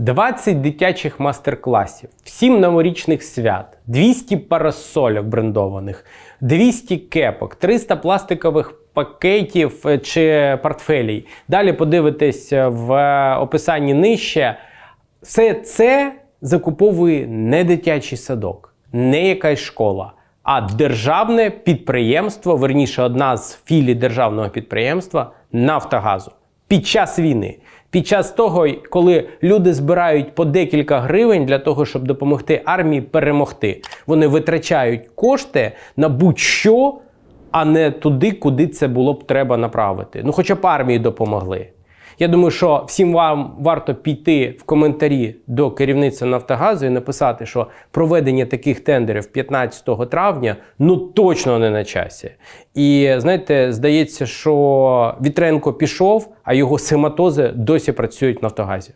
20 дитячих мастер-класів, 7 новорічних свят, 200 парасольок брендованих, 200 кепок, 300 пластикових пакетів е, чи портфелей. Далі подивитесь е, в е, описанні нижче. Все це закуповує не дитячий садок, не якась школа, а державне підприємство, верніше, одна з філій державного підприємства Нафтогазу під час війни. Під час того, коли люди збирають по декілька гривень для того, щоб допомогти армії перемогти, вони витрачають кошти на будь-що, а не туди, куди це було б треба направити. Ну, хоча б армії допомогли. Я думаю, що всім вам варто піти в коментарі до керівництва Нафтогазу і написати, що проведення таких тендерів 15 травня ну точно не на часі. І знаєте, здається, що Вітренко пішов, а його сематози досі працюють в Нафтогазі.